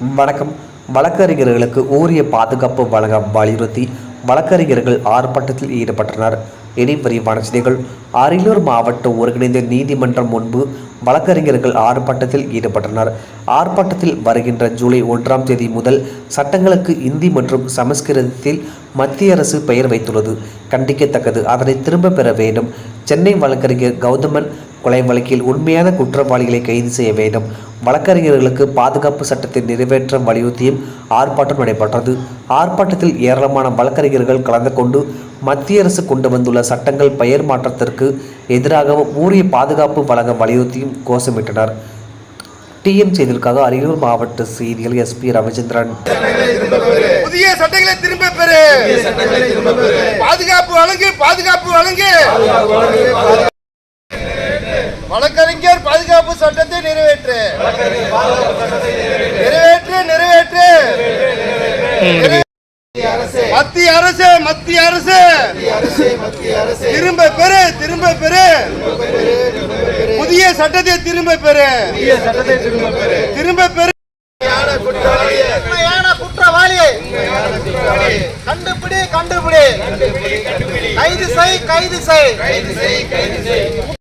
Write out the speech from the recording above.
வணக்கம். வழக்கறிஞர்களுக்கு ஊரிய பாதுகாப்பு வழங்க வலியுறுத்தி வழக்கறிஞர்கள் ஆர்ப்பாட்டத்தில் ஈடுபட்டனர். இனி விரிவான செய்திகள். அரியலூர் மாவட்ட ஒருங்கிணைந்த நீதிமன்றம் முன்பு வழக்கறிஞர்கள் ஆர்ப்பாட்டத்தில் ஈடுபட்டனர். ஆர்ப்பாட்டத்தில் வருகின்ற ஜூலை ஒன்றாம் தேதி முதல் சட்டங்களுக்கு இந்தி மற்றும் சமஸ்கிருதத்தில் மத்திய அரசு பெயர் வைத்துள்ளது. கண்டிக்கத்தக்கது. அதனை திரும்ப பெற வேண்டும். சென்னை வழக்கறிஞர் கௌதமன் கொலை வழக்கில் உண்மையான குற்றவாளிகளை கைது செய்ய வேண்டும். வழக்கறிஞர்களுக்கு பாதுகாப்பு சட்டத்தை நிறைவேற்ற வலியுறுத்தியும் ஆர்ப்பாட்டம் நடைபெற்றது. ஆர்ப்பாட்டத்தில் ஏராளமான வழக்கறிஞர்கள் கலந்து கொண்டு மத்திய அரசு கொண்டு வந்துள்ள சட்டங்கள் பெயர் மாற்றத்திற்கு எதிராகவும் ஊரிய பாதுகாப்பு வழங்க வலியுறுத்தியும் கோஷமிட்டனர். டிஎம் செய்திகளுக்காக அரியலூர் மாவட்ட செய்திகள் எஸ்பி ரவிச்சந்திரன். புதிய சட்டங்களை திரும்ப பெறு. பாதுகாப்பு வழங்கு பாதுகாப்பு வழங்கு. வழக்கறிஞர் பாதுகாப்பு சட்டத்தை நிறைவேற்ற. நிறைவேற்று. நிறைவேற்று. மத்திய அரசு. மத்திய அரசு திரும்ப பெறு திரும்ப பெறு. புதிய சட்டத்தை திரும்ப பெறு. திரும்ப குற்றவாளியை. கண்டுபிடி கண்டுபிடி. கைது செய் கைது செய்.